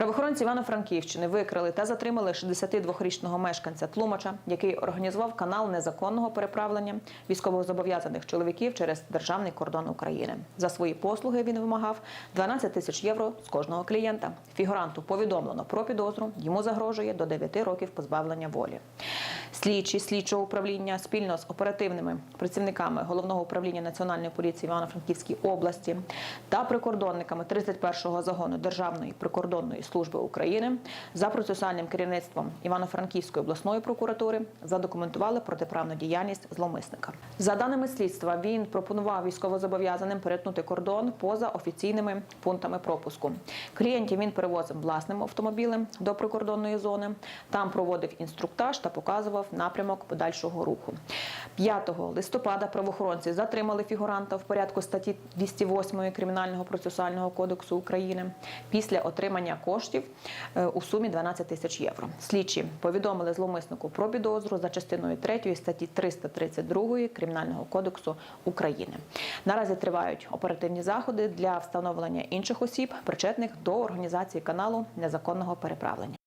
Правоохоронці Івано-Франківщини викрили та затримали 62-річного мешканця Тлумача, який організував канал незаконного переправлення військовозобов'язаних чоловіків через державний кордон України. За свої послуги він вимагав 12 тисяч євро з кожного клієнта. Фігуранту повідомлено про підозру. Йому загрожує до 9 років позбавлення волі. Слідчі слідчого управління спільно з оперативними працівниками головного управління національної поліції Івано-Франківській області та прикордонниками 31-го загону Державної прикордонної служби України за процесуальним керівництвом Івано-Франківської обласної прокуратури задокументували протиправну діяльність зловмисника. За даними слідства, він пропонував військовозобов'язаним перетнути кордон поза офіційними пунктами пропуску. Клієнтів він перевозив власним автомобілем до прикордонної зони. Там проводив інструктаж та показував напрямок подальшого руху. 5 листопада правоохоронці затримали фігуранта в порядку статті 208 Кримінального процесуального кодексу України після отримання коштів е, у сумі 12 тисяч євро. Слідчі повідомили зловмиснику про підозру за частиною 3 статті 332 Кримінального кодексу України. Наразі тривають оперативні заходи для встановлення інших осіб, причетних до організації каналу незаконного переправлення.